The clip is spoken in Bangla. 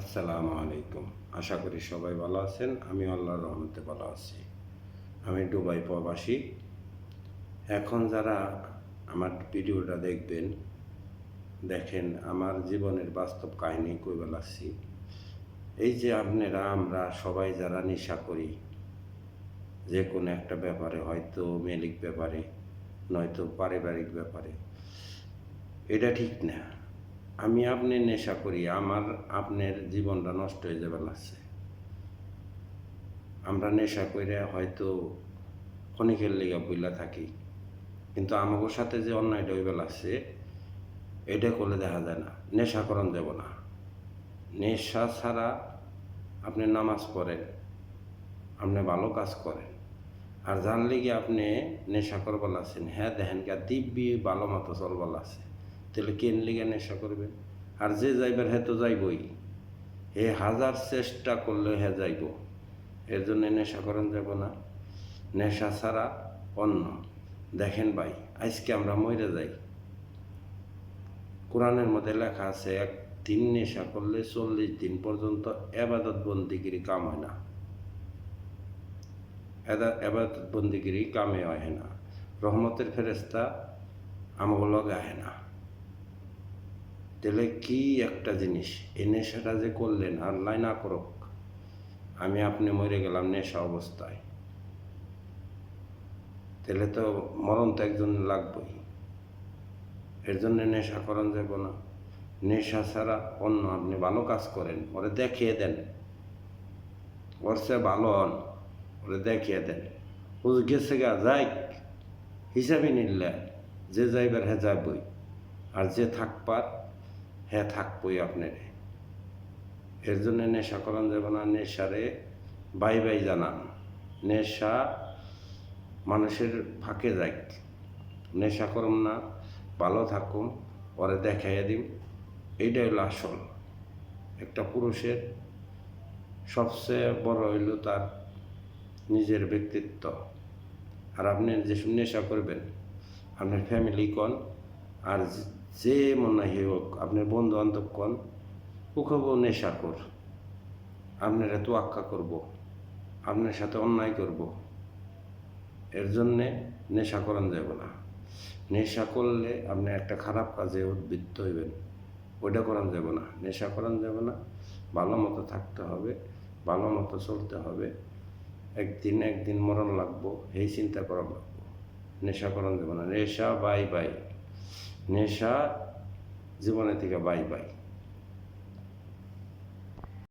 আসসালামু আলাইকুম। আশা করি সবাই ভালো আছেন। আমি আল্লাহর রহমতে ভালো আছি। আমি দুবাই প্রবাসী। এখন যারা আমার ভিডিওটা দেখবেন, দেখেন আমার জীবনের বাস্তব কাহিনী কই বেলাচ্ছি এই যে আপনারা, আমরা সবাই যারা নেশা করি, যে কোনো একটা ব্যাপারে, হয়তো মেলিক ব্যাপারে, নয়তো পারিবারিক ব্যাপারে, এটা ঠিক না। আমি আপনি নেশা করি, আমার আপনার জীবনটা নষ্ট হয়ে যাবে লাগছে। আমরা নেশা করে হয়তো ক্ষণিকের লেগে বইলা থাকি, কিন্তু আমাদের সাথে যে অন্যায়টা হইবে লাগছে, এটা করলে দেখা যায় না নেশা করণ যাব না। নেশা ছাড়া আপনি নামাজ পড়েন, আপনি ভালো কাজ করেন, আর জানলে কি আপনি নেশা করবার আছেন হ্যাঁ দেখেন গা দিব্যি ভালো মতো চলবার আছে তাহলে কেন লিগে নেশা করবেন আর যে যাইবার হ্যাঁ তো যাইবই। হে হাজার চেষ্টা করলে হ্যাঁ যাইব। এর জন্য নেশা করেন যাব না। নেশা ছাড়া অন্য দেখেন ভাই, আজকে আমরা মরে যাই। কোরআনের মধ্যে লেখা আছে এক দিন নেশা করলে চল্লিশ দিন পর্যন্ত এবাদত বন্দিগিরি কাম হয় না। এবাদত বন্দিগিরি কামে হয় না। রহমতের ফেরেস্তা আমাকে লগে আহে না। তাহলে কি একটা জিনিস? এই নেশাটা যে করলেন আর লাই না করুক, আমি আপনি মরে গেলাম নেশা অবস্থায়। তাহলে তো মরণ তো একজন লাগবেই। এর জন্য নেশা করেন যাব না। নেশা ছাড়া অন্য আপনি ভালো কাজ করেন, ওরে দেখিয়ে দেন। ওর সে ভালো হন, ওরে দেখিয়ে দেন। ও গেছে গা যাই হিসাবে নিলে, যে যাইবার হ্যাঁ যাবই আর যে থাকবার হ্যাঁ থাকবই আপনার। এর জন্য নেশা করান যাব না, নেশারে বাই বাই জানান। নেশা মানুষের ফাঁকে যাই। নেশা করুন না, ভালো থাকুন, পরে দেখাইয়া দিম। এইটা হইল আসল। একটা পুরুষের সবচেয়ে বড় হইল তার নিজের ব্যক্তিত্ব। আর আপনি যে নেশা করবেন, আপনার ফ্যামিলি কন? আর যে মনে হয় হোক, আপনার বন্ধু বান্ধব কন উখব নেশা কর। আপনার এত আক্কা করব, আপনার সাথে অন্যায় করব। এর জন্যে নেশা করান যাব না। নেশা করলে আপনি একটা খারাপ কাজে উদ্বৃত্ত হইবেন, ওইটা করান যাব না। নেশা করান যাব না, ভালো মতো থাকতে হবে, ভালো মতো চলতে হবে। একদিন একদিন মরণ লাগবো, এই চিন্তা করা লাগবো। নেশা করান যাব না। নেশা বাই বাই। নেশা জীবনে থেকে বাই বাই।